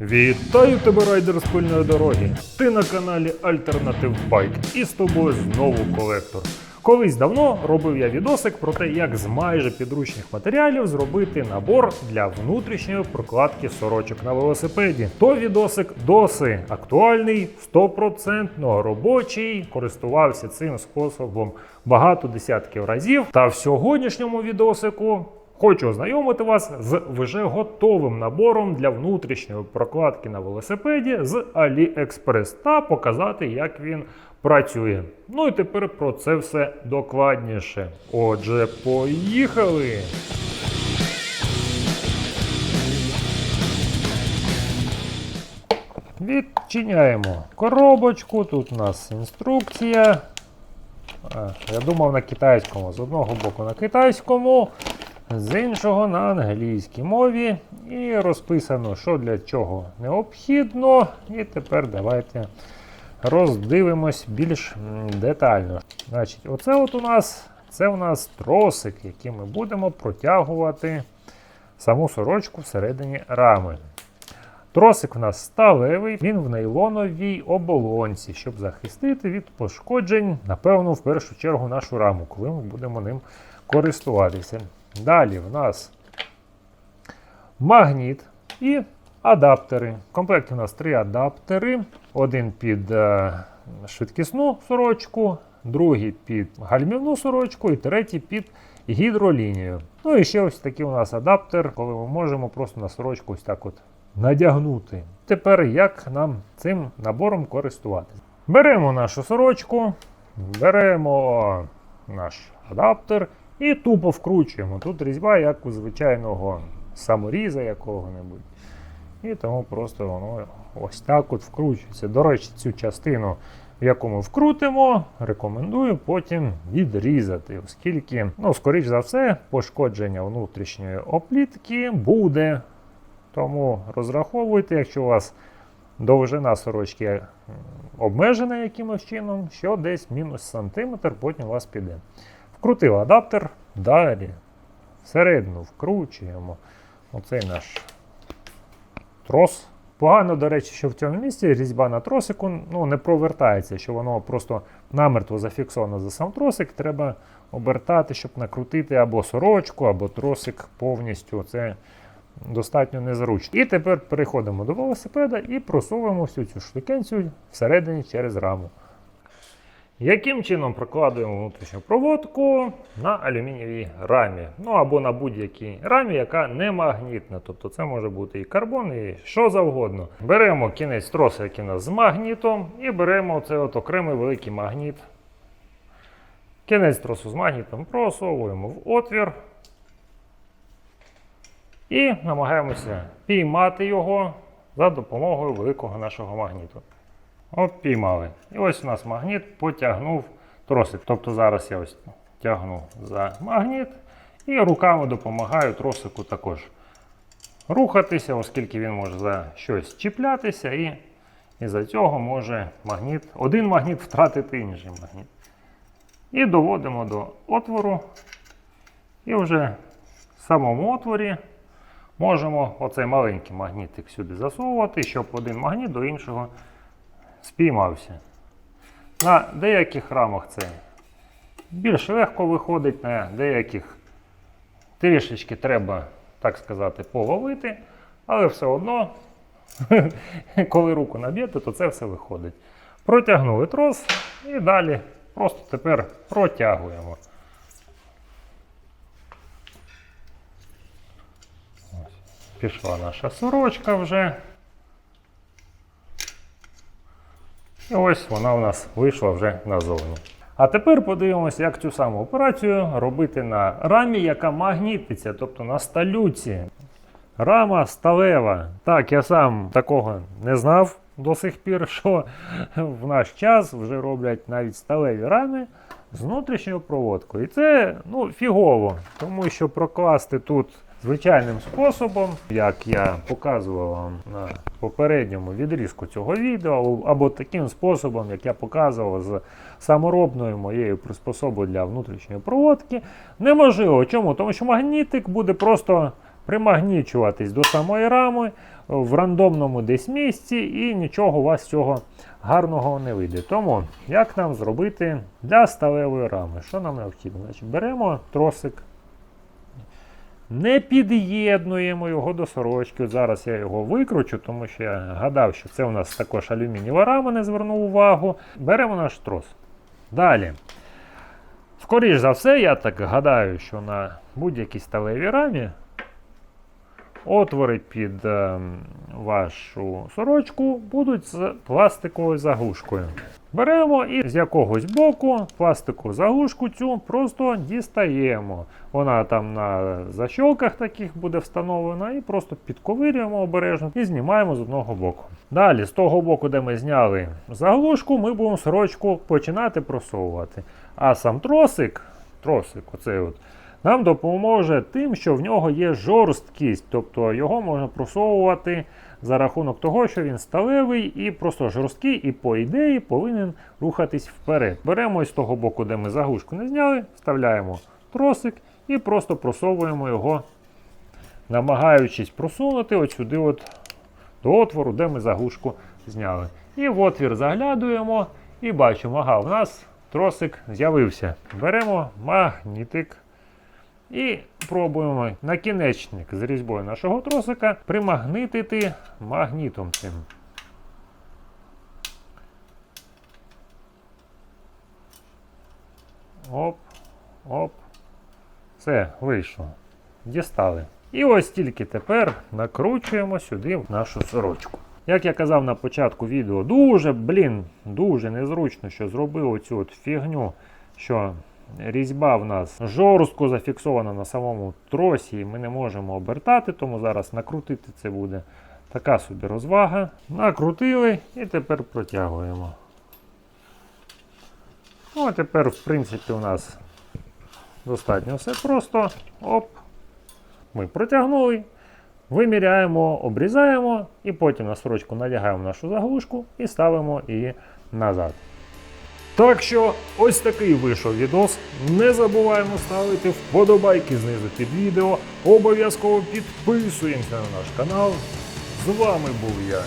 Вітаю тебе, райдер з дороги. Ти на каналі Альтернатив Байк і з тобою знову колектор. Колись давно робив я відосик про те, як з майже підручних матеріалів зробити набор для внутрішньої прокладки сорочок на велосипеді. То відосик досі актуальний, 100% робочий, користувався цим способом багато десятків разів. Та в сьогоднішньому відосику Хочу ознайомити вас з вже готовим набором для внутрішньої прокладки на велосипеді з AliExpress та показати, як він працює. Ну і тепер про це все докладніше. Отже, поїхали! Відчиняємо коробочку. Тут у нас інструкція. Я думав на китайському. З одного боку на китайському, з іншого на англійській мові. І розписано, що для чого необхідно. І тепер давайте роздивимось більш детально. Значить, оце от у нас це у нас тросик, яким ми будемо протягувати саму сорочку всередині рами. Тросик у нас сталевий, він в нейлоновій оболонці, щоб захистити від пошкоджень, напевно, в першу чергу нашу раму, коли ми будемо ним користуватися. Далі в нас магніт і адаптери. В комплекті у нас три адаптери: один під е, швидкісну сорочку, другий під гальмівну сорочку і третій під гідролінію. Ну і ще ось такий у нас адаптер, коли ми можемо просто на сорочку ось так от надягнути. Тепер як нам цим набором користуватися? Беремо нашу сорочку, беремо наш адаптер і тупо вкручуємо. Тут різьба, як у звичайного саморіза якого-небудь. І тому просто воно ось так от вкручується. До речі, цю частину, в яку ми вкрутимо, рекомендую потім відрізати, оскільки, ну, скоріш за все, пошкодження внутрішньої оплітки буде. Тому розраховуйте, якщо у вас довжина сорочки обмежена якимось чином, що десь мінус сантиметр, потім у вас піде. Вкрутив адаптер, далі всередину вкручуємо оцей наш трос. Погано, до речі, що в цьому місці різьба на тросику ну, не провертається, що воно просто намертво зафіксовано за сам тросик. Треба обертати, щоб накрутити або сорочку, або тросик повністю. Це достатньо незручно. І тепер переходимо до велосипеда і просовуємо всю цю штукенцію всередині через раму. Яким чином прокладуємо внутрішню проводку на алюмінієвій рамі? Ну або на будь-якій рамі, яка не магнітна. Тобто це може бути і карбон, і що завгодно. Беремо кінець троса, який у нас з магнітом, і беремо цей от окремий великий магніт. Кінець тросу з магнітом просовуємо в отвір. І намагаємося піймати його за допомогою великого нашого магніту. Обпіймали. І ось у нас магніт потягнув тросик. Тобто зараз я ось тягну за магніт і руками допомагаю тросику також рухатися, оскільки він може за щось чіплятися, і із-за цього може магніт, один магніт втратити інший магніт. І доводимо до отвору. І вже в самому отворі можемо оцей маленький магнітик сюди засовувати, щоб один магніт до іншого спіймався. На деяких рамах це більш легко виходить, на деяких трішечки треба, так сказати, половити, але все одно, коли руку наб'єте, то це все виходить. Протягнули трос і далі просто тепер протягуємо. Пішла наша сорочка вже. І ось вона у нас вийшла вже назовні. А тепер подивимося, як цю саму операцію робити на рамі, яка магнітиться, тобто на сталюці. Рама сталева. Так, я сам такого не знав до сих пір, що в наш час вже роблять навіть сталеві рами з внутрішньою проводкою. І це ну, фігово, тому що прокласти тут звичайним способом, як я показував вам на попередньому відрізку цього відео, або таким способом, як я показував з саморобною моєю приспособою для внутрішньої проводки, неможливо. Чому? Тому що магнітик буде просто примагнічуватись до самої рами в рандомному десь місці, і нічого у вас цього гарного не вийде. Тому як нам зробити для сталевої рами? Що нам необхідно? Значить, беремо тросик. Не під'єднуємо його до сорочки. Зараз я його викручу, тому що я гадав, що це у нас також алюмінієва рама, не звернув увагу. Беремо наш трос. Далі. Скоріш за все, я так гадаю, що на будь-якій сталевій рамі отвори під е, вашу сорочку будуть з пластиковою заглушкою. Беремо і з якогось боку пластикову заглушку цю просто дістаємо. Вона там на защолках таких буде встановлена, і просто підковирюємо обережно і знімаємо з одного боку. Далі, з того боку, де ми зняли заглушку, ми будемо сорочку починати просовувати. А сам тросик, тросик, оцей от, нам допоможе тим, що в нього є жорсткість, тобто його можна просовувати за рахунок того, що він сталевий і просто жорсткий, і по ідеї повинен рухатись вперед. Беремо із того боку, де ми заглушку не зняли, вставляємо тросик і просто просовуємо його, намагаючись просунути от сюди от до отвору, де ми заглушку зняли. І в отвір заглядуємо і бачимо, ага, у нас тросик з'явився. Беремо магнітик. І пробуємо накінечник з різьбою нашого тросика примагнитити магнітом цим. Оп, оп. Все, вийшло. Дістали. І ось тільки тепер накручуємо сюди нашу сорочку. Як я казав на початку відео, дуже, блін, дуже незручно, що зробив оцю от фігню, що різьба в нас жорстко зафіксована на самому тросі, і ми не можемо обертати, тому зараз накрутити це буде така собі розвага. Накрутили і тепер протягуємо. Ну, а тепер, в принципі, у нас достатньо все просто. Оп. Ми протягнули. Виміряємо, обрізаємо і потім на сорочку надягаємо нашу заглушку і ставимо її назад. Так що ось такий вийшов відос. Не забуваємо ставити вподобайки знизу під відео. Обов'язково підписуємося на наш канал. З вами був я,